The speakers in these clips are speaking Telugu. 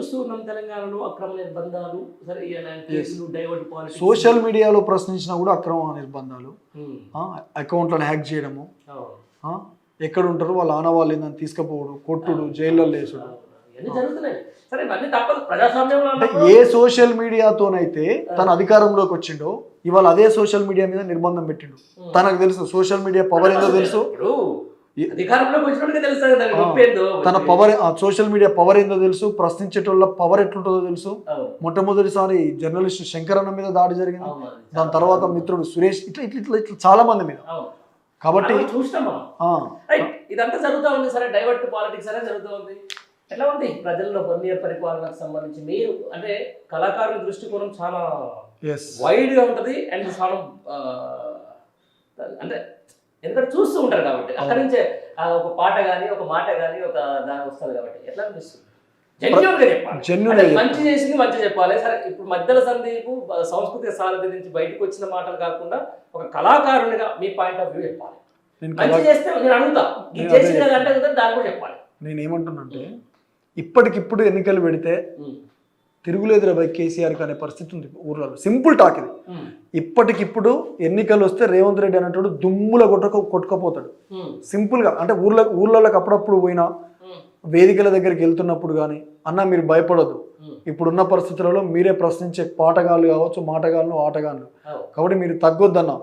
చూస్తూ ఉన్నాం తెలంగాణలో అక్రమ నిర్బంధాలు. సరే ఇలాంటి కేసులు డైవర్ట్ పాలిటిక్స్. సోషల్ మీడియాలో ప్రశ్నించినా కూడా అక్రమ నిర్బంధాలు. ఆ, అకౌంట్లను హ్యాక్ చేయడము. ఎక్కడ ఉంటారు? వాళ్ళ ఆనవాళ్ళు ఏందని తీసుకుపోవడం కొట్టుడు జైల్లో వేసుడు. ఉన్నప్పుడు ఏ సోషల్ మీడియాతోనైతే తన అధికారంలోకి వచ్చిండో ఇవాళ అదే సోషల్ మీడియా మీద నిర్బంధం పెట్టిండు. తనకు తెలుసు సోషల్ మీడియా పవర్ ఏందో తెలుసు. అధికారంలోకి వచ్చినట్టుగా తెలుస్తుంది దాని నొప్పి ఏందో తన పవర్ సోషల్ మీడియా పవర్ ఏందో తెలుసు ప్రశ్నించేటోళ్ళ పవర్ ఎట్లుంటుందో తెలుసు. మొట్టమొదటిసారి జర్నలిస్ట్ శంకరన్న మీద దాడి జరిగింది. దాని తర్వాత మిత్రుడు సురేష్ ఇట్లా ఇట్లా ఇట్లా ఇట్లా చాలా మంది మీద. కాబట్టి చూసినాం ఇదంతా జరుగుతూ ఉంది సరే డైవర్ట్ పాలిటిక్స్ అనేది జరుగుతూ ఉంది. ఎట్లా ఉంది? ప్రజల్లో వన్ ఇయర్ పరిపాలనకు సంబంధించి మీరు అంటే కళాకారుల దృష్టికోణం చాలా వైడ్గా ఉంటది. అండ్ చాలా అంటే ఎందుకంటే చూస్తూ ఉంటారు కాబట్టి. అక్కడి నుంచే ఒక పాట కానీ ఒక మాట కానీ ఒక దాని వస్తుంది కాబట్టి. ఎట్లా అనిపిస్తుంది? చెప్పాలి. అంటే మంచి చేసింది మంచి చెప్పాలి. సరే ఇప్పుడు మధ్యలో సందీపు సంస్కృతిక సారథి నుంచి బయటకు వచ్చిన మాటలు కాకుండా ఒక కళాకారునిగా మీ పాయింట్ ఆఫ్ వ్యూ చెప్పాలి. నేను మంచి చేస్తే నేను అడుగుతా. చేసింది అంటే దాన్ని కూడా చెప్పాలి. నేను ఏమంటున్నానంటే ఇప్పటికిప్పుడు ఎన్నికలు పెడితే. తిరుగులేదురా బై కేసీఆర్ అనే పరిస్థితి ఉంది ఊర్లలో సింపుల్ టాక్ ఇది. ఇప్పటికిప్పుడు ఎన్నికలు వస్తే రేవంత్ రెడ్డి అనేటోడు దుమ్ముల కొట్టుక కొట్టుకపోతాడు. సింపుల్గా అంటే ఊర్ల ఊర్లలోకి అప్పుడప్పుడు పోయినా. వేదికల దగ్గరికి వెళ్తున్నప్పుడు కానీ అన్న మీరు భయపడొద్దు. ఇప్పుడున్న పరిస్థితులలో మీరే ప్రశ్నించే పాటగాళ్ళు కావచ్చు మాటగాళ్ళు ఆటగాళ్ళు. కాబట్టి మీరు తగ్గొద్దన్న.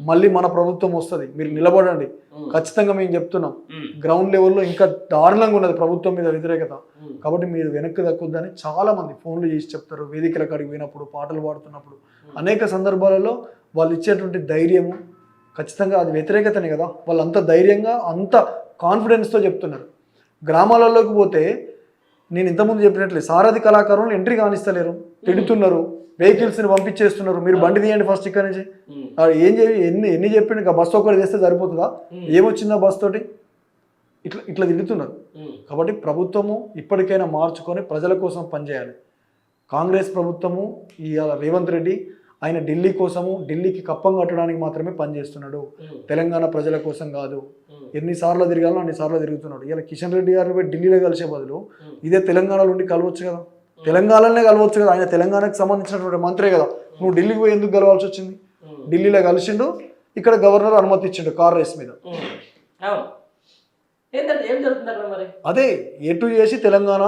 మళ్ళీ మన ప్రభుత్వం వస్తుంది. మీరు నిలబడండి. ఖచ్చితంగా మేము చెప్తున్నాం. గ్రౌండ్ లెవెల్లో ఇంకా దారుణంగా ఉన్నది ప్రభుత్వం మీద వ్యతిరేకత. కాబట్టి మీరు వెనక్కి దక్కొద్దని చాలా మంది ఫోన్లు చేసి చెప్తారు. వేదికల కాడికి పోయినప్పుడు పాటలు పాడుతున్నప్పుడు. అనేక సందర్భాలలో వాళ్ళు ఇచ్చేటువంటి ధైర్యము ఖచ్చితంగా అది వ్యతిరేకతనే కదా. వాళ్ళు అంత ధైర్యంగా అంత కాన్ఫిడెన్స్తో చెప్తున్నారు. గ్రామాలలోకి పోతే నేను ఇంతకుముందు చెప్పినట్లే సారథి కళాకారులను ఎంట్రీ కానిస్తలేరు తిడుతున్నారు వెహికల్స్ని పంపించేస్తున్నారు మీరు బండి తీయండి ఫస్ట్ ఇక్కడ నుంచి. ఏం చేయ ఎన్ని ఎన్ని చెప్పిండు బస్సు ఒకటి తెస్తే సరిపోతుందా. ఏమొచ్చిందా బస్ తోటి? ఇట్లా ఇట్లా తిడుతున్నారు. కాబట్టి ప్రభుత్వము ఇప్పటికైనా మార్చుకొని ప్రజల కోసం పనిచేయాలి. కాంగ్రెస్ ప్రభుత్వము ఈ రేవంత్ రెడ్డి ఆయన ఢిల్లీ కోసము ఢిల్లీకి కప్పం కట్టడానికి మాత్రమే పనిచేస్తున్నాడు. తెలంగాణ ప్రజల కోసం కాదు. ఎన్నిసార్లు తిరగాలో అన్నిసార్లు తిరుగుతున్నాడు. ఇలా కిషన్ రెడ్డి గారిని పోయి ఢిల్లీలో కలిసే బదులు. ఇదే తెలంగాణలో ఉండి కలవచ్చు కదా. తెలంగాణలోనే కలవచ్చు కదా. ఆయన తెలంగాణకు సంబంధించినటువంటి మంత్రే కదా. నువ్వు ఢిల్లీకి పోయి ఎందుకు కలవాల్సి వచ్చింది. ఢిల్లీలో కలిసిండు ఇక్కడ గవర్నర్ అనుమతి ఇచ్చిండు కార్ రేస్ మీద. అదే ఎటు చేసి తెలంగాణ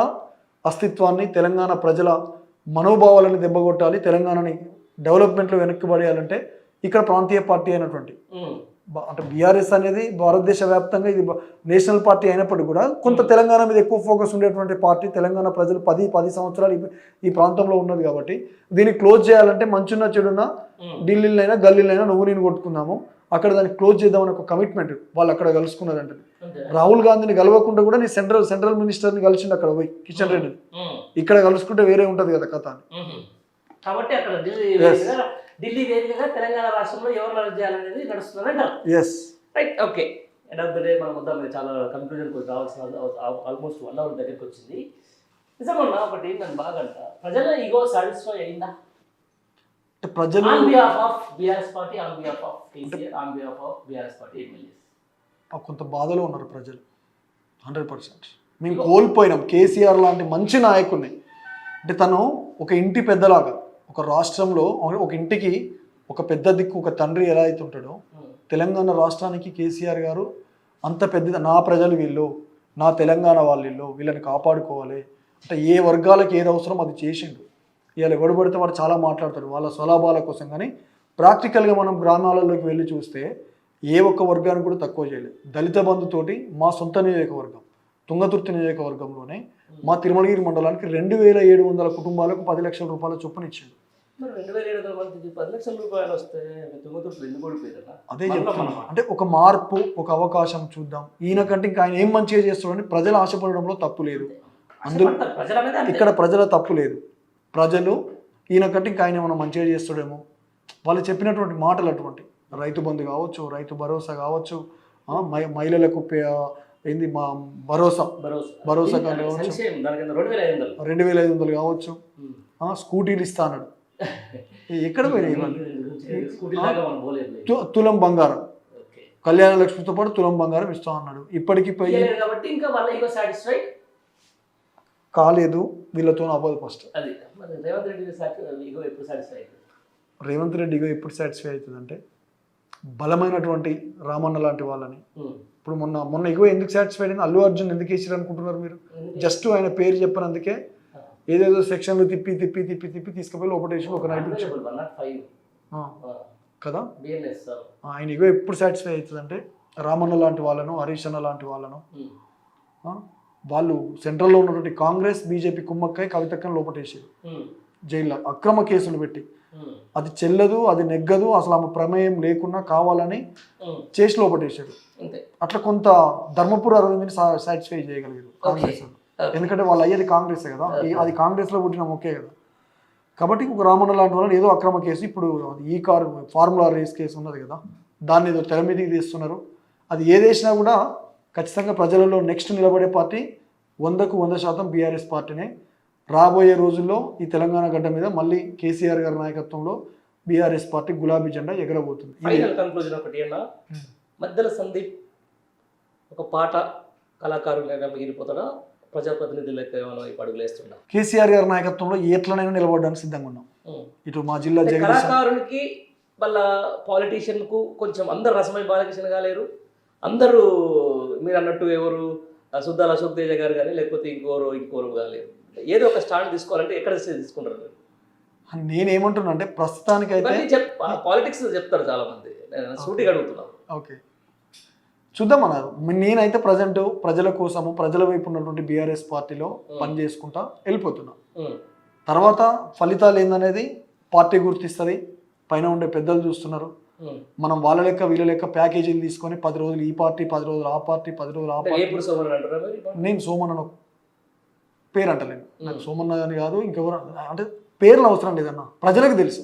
అస్తిత్వాన్ని తెలంగాణ ప్రజల మనోభావాలను దెబ్బకొట్టాలి తెలంగాణని డెవలప్మెంట్లో వెనక్కి పడేయాలంటే ఇక్కడ ప్రాంతీయ పార్టీ అయినటువంటి అంటే బీఆర్ఎస్ అనేది భారతదేశ వ్యాప్తంగా ఇది నేషనల్ పార్టీ అయినప్పటికీ కూడా కొంత తెలంగాణ మీద ఎక్కువ ఫోకస్ ఉండేటువంటి పార్టీ తెలంగాణ ప్రజలు పది పది సంవత్సరాలు ఈ- ప్రాంతంలో ఉన్నది కాబట్టి దీన్ని క్లోజ్ చేయాలంటే మంచున్న చెడున్న. ఢిల్లీలైనా గల్లీలైనా నువ్వు నేను కొట్టుకుందాము అక్కడ దాన్ని క్లోజ్ చేద్దామని ఒక కమిట్మెంట్ వాళ్ళు అక్కడ కలుసుకున్నారంటే. రాహుల్ గాంధీని కలవకుండా కూడా నీ సెంట్రల్ సెంట్రల్ మినిస్టర్ని కలిసిండు అక్కడ పోయి కిషన్ రెడ్డి. ఇక్కడ కలుసుకుంటే వేరే ఉంటది కదా కథ అని. కాబట్టి అక్కడ ఢిల్లీ. వేదికగా ఢిల్లీ వేదికగా తెలంగాణ రాష్ట్రంలో ఎవరు మేనేజ్ చేయాలనేది అంటారు yes right okay end of the day మనం మీద చాలా కన్క్లూజన్ రావాల్సిన ఆల్మోస్ట్ వన్ అవర్ దగ్గరికి వచ్చింది. నిజమన్నా ఒకటి నన్ను బాగా అంట ప్రజల ఈగో సాటిస్ఫై అయిందా ప్రజలు on behalf of BRS party on behalf of KCR on behalf of BRS party MLAs ఆ కొంత బాధలో ఉన్నారు ప్రజలు. హండ్రెడ్ పర్సెంట్ మేము కోల్పోయినాం. కేసీఆర్ లాంటి మంచి నాయకుడిని అంటే తను ఒక ఇంటి పెద్దలాగా. ఒక రాష్ట్రంలో ఒక ఇంటికి ఒక పెద్ద దిక్కు ఒక తండ్రి ఎలా అయితే ఉంటాడో తెలంగాణ రాష్ట్రానికి కేసీఆర్ గారు అంత పెద్ద నా ప్రజలు వీళ్ళు నా తెలంగాణ వాళ్ళు వీళ్ళు వీళ్ళని కాపాడుకోవాలి. అంటే ఏ వర్గాలకు ఏది అవసరం అది చేసిండు. ఇవాళ ఎవడు పడితే వాడు చాలా మాట్లాడతాడు. వాళ్ళ స్వలాభాల కోసం కానీ ప్రాక్టికల్గా మనం గ్రామాలలోకి వెళ్ళి చూస్తే ఏ ఒక్క వర్గాన్ని కూడా తక్కువ చేయలేదు. దళిత బంధుతోటి మా సొంత నియోజకవర్గం తుంగతుర్తి నియోజకవర్గంలోనే మా తిరుమలగిరి మండలానికి రెండు వేల ఏడు వందల కుటుంబాలకు పది లక్షల రూపాయల చొప్పున ఇచ్చిండు అదే చెప్తున్నా. అంటే ఒక మార్పు ఒక అవకాశం చూద్దాం. ఈయన కంటే ఇంకా ఆయన ఏం మంచిగా చేస్తాడని ప్రజలు ఆశపడడంలో తప్పు లేదు. అందులో. ఇక్కడ ప్రజల తప్పు లేదు. ప్రజలు ఈయన కంటే ఇంకా ఆయన ఏమైనా మంచిగా చేస్తాడేమో. వాళ్ళు చెప్పినటువంటి మాటలు అటువంటి. రైతు బంధు కావచ్చు రైతు భరోసా కావచ్చు మహిళలకు ఏంది మా భరోసా? భరోసా. కావచ్చు. రెండు వేల ఐదు వందలు? కావచ్చు. స్కూటీలు ఇస్తా అన్నాడు. ఎక్కడ పోయినాయి తులం బంగారం. కళ్యాణ లక్ష్మితో పాటు తులం బంగారం ఇస్తా అన్నాడు. ఇప్పటికి పోయి కాలేదు వీళ్ళతో అవ్వదు ఫస్ట్ రేవంత్ రెడ్డి ఇగో ఎప్పుడు సాటిస్ఫై అవుతుంది? అవుతుందంటే బలమైనటువంటి రామన్న లాంటి వాళ్ళని. ఇప్పుడు మొన్న మొన్న ఇగో ఎందుకు సాటిస్ఫై అయింది? అల్లు అర్జున్ ఎందుకు వేసారు అనుకుంటున్నారు మీరు? జస్ట్ ఆయన పేరు చెప్పినందుకే ఏదేదో సెక్షన్లు తిప్పి తిప్పి తిప్పి తిప్పి తీసుకుపోయి లోపటేసి ఒక నైట్ కదా? ఆయన ఇగో ఎప్పుడు సాటిస్ఫై అవుతుందంటే రామన్న లాంటి వాళ్ళను హరీష్ అన్న లాంటి వాళ్ళను వాళ్ళు సెంట్రల్లో ఉన్నటువంటి కాంగ్రెస్ బీజేపీ కుమ్మక్కై కవితక్కని లోపటేసారు జైల్లో అక్రమ కేసులు పెట్టి. అది చెల్లదు అది నెగ్గదు అసలు ఆమె ప్రమేయం లేకుండా కావాలని చేసి లోపటేశారు అంతే. అట్లా కొంత ధర్మపుర అరవింద్ని సాటిస్ఫై చేయగలిగారు కాంగ్రెస్. ఎందుకంటే వాళ్ళు అయ్యేది కాంగ్రెస్ కదా. అది కాంగ్రెస్లో పుట్టిన మొక్కే కదా. కాబట్టి ఒక రామన్న లాంటి వాళ్ళని ఏదో అక్రమ కేసు ఇప్పుడు ఈ కార్ ఫార్ములా రేస్ కేసు ఉన్నది కదా. దాన్ని ఏదో తెర మీదకి తీస్తున్నారు. అది ఏదేసినా కూడా ఖచ్చితంగా ప్రజలలో నెక్స్ట్ నిలబడే పార్టీ వందకు వంద శాతం బీఆర్ఎస్ పార్టీనే. రాబోయే రోజుల్లో ఈ తెలంగాణ గడ్డ మీద మళ్ళీ కేసీఆర్ గారి నాయకత్వంలో బీఆర్ఎస్ పార్టీ గులాబీ జెండా ఎగరబోతుంది. ఫైనల్ కన్క్లూజన్ ఒకటి అన్న. మధ్యలో సందీప్ ఒక పాట కళాకారులుగా మిగిలిపోతాడా? ప్రజాప్రతినిధులకు ఏమైనా ఈ అడుగులు వేస్తున్నా కేసీఆర్ గారి నాయకత్వంలో ఎట్లనైనా నిలబడడానికి సిద్ధంగా ఉన్నాం ఇటు మా జిల్లా కళాకారునికి వాళ్ళ పాలిటీషియన్కు కొంచెం అందరు రసమై బాలకృష్ణ కాలేరు అందరూ మీరు అన్నట్టు ఎవరు సుద్దాల అశోక్ తేజ గారు కానీ లేకపోతే ఇంకోరు ఇంకోరు కాలేరు ఏదో ఒక స్టాండ్ తీసుకోవాలంటే ఎక్కడ తీసుకుంటారు మీరు? నేనేమంటున్నా అంటే ప్రస్తుతానికైతే ఇవన్నీ చెప్ పాలిటిక్స్ చెప్తారు చాలా మంది నేను సూటిగా అడుగుతున్నాను ఓకే. చూద్దాం అన్నారు నేనైతే ప్రజెంట్ ప్రజల కోసము ప్రజల వైపు ఉన్నటువంటి బీఆర్ఎస్ పార్టీలో పని చేసుకుంటా వెళ్ళిపోతున్నా. తర్వాత ఫలితాలు ఏందనేది పార్టీ గుర్తిస్తుంది పైన ఉండే పెద్దలు చూస్తున్నారు. మనం వాళ్ళ లెక్క వీళ్ళ లెక్క ప్యాకేజీలు తీసుకొని పది రోజులు ఈ పార్టీ పది రోజులు ఆ పార్టీ పది రోజులు ఆ పార్టీ? నేను సోమన్ పేరు అంటలేను నాకు సోమన్ అని కాదు ఇంకెవరు అంటే పేర్లు అవసరం లేదన్న. ప్రజలకు తెలుసు.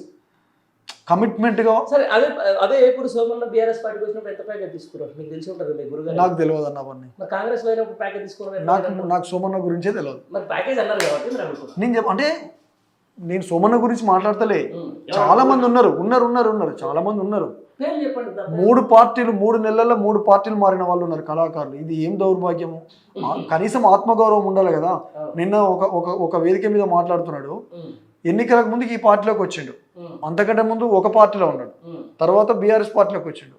కమిట్మెంట్గా సరే అదే అదే ఇప్పుడు సోమన్న బీఆర్ఎస్ పార్టీకి వచ్చినప్పుడు ఎంత ప్యాకేజ్ తీసుకున్నారు? మీకు తెలిసి ఉంటుంది మీ గురుగారు. నాకు తెలియదు అన్న అవన్నీ కాంగ్రెస్లో అయినప్పుడు ప్యాకేజ్ తీసుకున్నారు? నాకు నాకు సోమన్న గురించే తెలియదు. మరి ప్యాకేజ్ అన్నారు కాబట్టి నేను చెప్ అంటే నేను సోమన్న గురించి మాట్లాడతలే. చాలా మంది ఉన్నారు. ఉన్నారు ఉన్నారు ఉన్నారు. చాలా మంది ఉన్నారు. మూడు పార్టీలు మూడు నెలల్లో మూడు పార్టీలు మారిన వాళ్ళు ఉన్నారు కళాకారులు. ఇది ఏం దౌర్భాగ్యము? కనీసం ఆత్మగౌరవం ఉండాలి కదా. నిన్న ఒక ఒక ఒక వేదిక మీద మాట్లాడుతున్నాడు. ఎన్నికలకు ముందుకు ఈ పార్టీలోకి వచ్చిండు. అంతకంటే ముందు ఒక పార్టీలో ఉన్నాడు. తర్వాత బీఆర్ఎస్ పార్టీలోకి వచ్చిండు.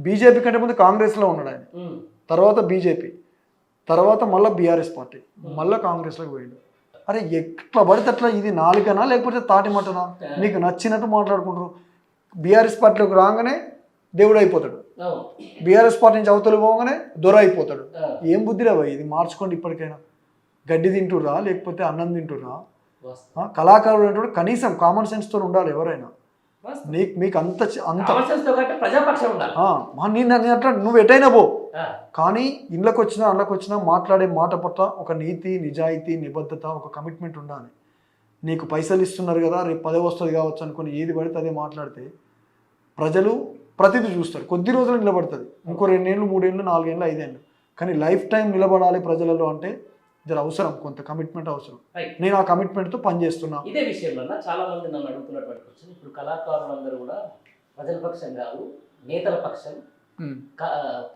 బీజేపీ కంటే ముందు కాంగ్రెస్లో ఉన్నాడు ఆయన. తర్వాత బీజేపీ. తర్వాత మళ్ళీ బీఆర్ఎస్ పార్టీ. మళ్ళీ కాంగ్రెస్లోకి పోయిండు. అరే ఎట్లా పడితే అట్లా ఇది నాలుగనా లేకపోతే తాటి మటనా నీకు నచ్చినట్టు మాట్లాడుకుంటారు. బీఆర్ఎస్ పార్టీలోకి రాగానే దేవుడు అయిపోతాడు. బీఆర్ఎస్ పార్టీ నుంచి అవతలు పోగానే దొర అయిపోతాడు. ఏం బుద్ధిరా భయ్ ఇది మార్చుకోండి ఇప్పటికైనా. గడ్డి తింటుర్రా లేకపోతే అన్నం తింటుర్రా? కళాకారుడు అంటే కనీసం కామన్ సెన్స్తో ఉండాలి ఎవరైనా. నీకు మీకు అంత అంత నేను అట్లా నువ్వు ఎటైనా పో. కానీ ఇళ్ళకి వచ్చినా అళ్ళకి వచ్చినా మాట్లాడే మాట పట్ల ఒక నీతి నిజాయితీ నిబద్ధత ఒక కమిట్మెంట్ ఉండాలి. నీకు పైసలు ఇస్తున్నారు కదా రేపు పదవి వస్తుంది కావచ్చు అనుకుని ఏది పడితే అదే మాట్లాడితే ప్రజలు ప్రతిదీ చూస్తారు. కొద్ది రోజులు నిలబడుతుంది. ఇంకో రెండేళ్ళు మూడేళ్ళు నాలుగేళ్ళు ఐదేళ్ళు. కానీ లైఫ్ టైం నిలబడాలి ప్రజలలో అంటే జర అవసరం కొంత కమిట్మెంట్ అవసరం. నేను ఆ కమిట్మెంట్తో పనిచేస్తున్నా. ఇదే విషయంలో చాలా మంది నన్ను అడుగుతున్నటువంటి ఇప్పుడు కళాకారులందరూ కూడా ప్రజల పక్షం కాదు నేతల పక్షం.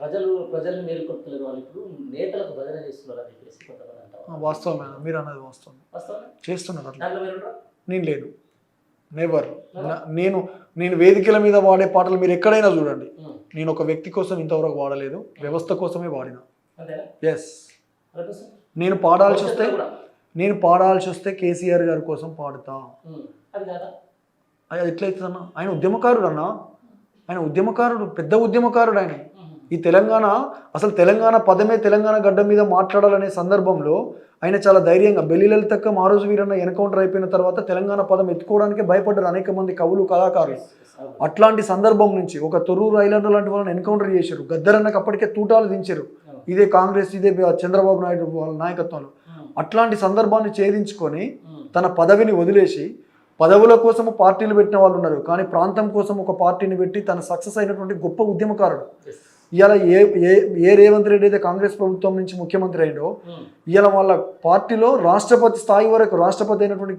ప్రజలు ప్రజల్ని మేలుకొట్టలేరు వాళ్ళు ఇప్పుడు నేతలకు భజన చేస్తున్నారు అని చెప్పేసి కొంతమంది అంటారు వాస్తవమే మీరు అన్నది వాస్తవం? చేస్తున్నారు దాంట్లో మీరు? నేను లేను. నెవర్ నేను నేను వేదికల మీద వాడే పాటలు మీరు ఎక్కడైనా చూడండి. నేను ఒక వ్యక్తి కోసం ఇంతవరకు వాడలేదు. వ్యవస్థ కోసమే వాడిన. ఎస్? నేను పాడాల్సి వస్తే. నేను పాడాల్సి వస్తే కేసీఆర్ గారి కోసం పాడుతా. అది ఎట్లయితుందన్న? ఆయన ఉద్యమకారుడు అన్న ఆయన ఉద్యమకారుడు పెద్ద ఉద్యమకారుడు ఆయన. ఈ తెలంగాణ అసలు తెలంగాణ పదమే తెలంగాణ గడ్డ మీద మాట్లాడాలనే సందర్భంలో ఆయన చాలా ధైర్యంగా బెల్లి లలితక్క మారోజు వీరన్న ఎన్కౌంటర్ అయిపోయిన తర్వాత తెలంగాణ పదం ఎత్తుకోవడానికి భయపడ్డారు అనేక మంది కవులు కళాకారులు. అట్లాంటి సందర్భం నుంచి ఒక తొర్రూరు ఐలాండ్ లాంటి వాళ్ళని ఎన్కౌంటర్ చేశారు. గద్దరన్నకి అప్పటికే తూటాలు దించారు. ఇదే కాంగ్రెస్ ఇదే చంద్రబాబు నాయుడు వాళ్ళ నాయకత్వంలో. అట్లాంటి సందర్భాన్ని ఛేదించుకొని తన పదవిని వదిలేసి పదవుల కోసం పార్టీలు పెట్టిన వాళ్ళు ఉన్నారు. కానీ ప్రాంతం కోసం ఒక పార్టీని పెట్టి తన సక్సెస్ అయినటువంటి గొప్ప ఉద్యమకారుడు. ఇవాళ ఏ ఏ ఏ రేవంత్ రెడ్డి అయితే కాంగ్రెస్ ప్రభుత్వం నుంచి ముఖ్యమంత్రి అయిండో ఉమ్, ఇవాళ వాళ్ళ పార్టీలో రాష్ట్రపతి స్థాయి వరకు రాష్ట్రపతి అయినటువంటి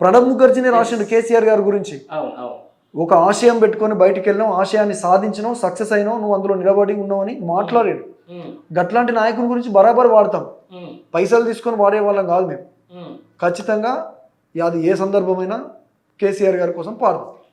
ప్రణబ్ ముఖర్జీని రాసిండు కేసీఆర్ గారి గురించి. ఒక ఆశయం పెట్టుకొని బయటికి వెళ్ళినావు ఆశయాన్ని సాధించినావు సక్సెస్ అయినావు నువ్వు అందులో నిలబడి ఉన్నావని మాట్లాడాడు. ఉమ్, గట్లాంటి నాయకుని గురించి బరాబర్ వాడతాం. పైసలు తీసుకొని వాడే వాళ్ళం కాదు మేము. ఖచ్చితంగా అది ఏ సందర్భమైనా కేసీఆర్ గారి కోసం పాడదాం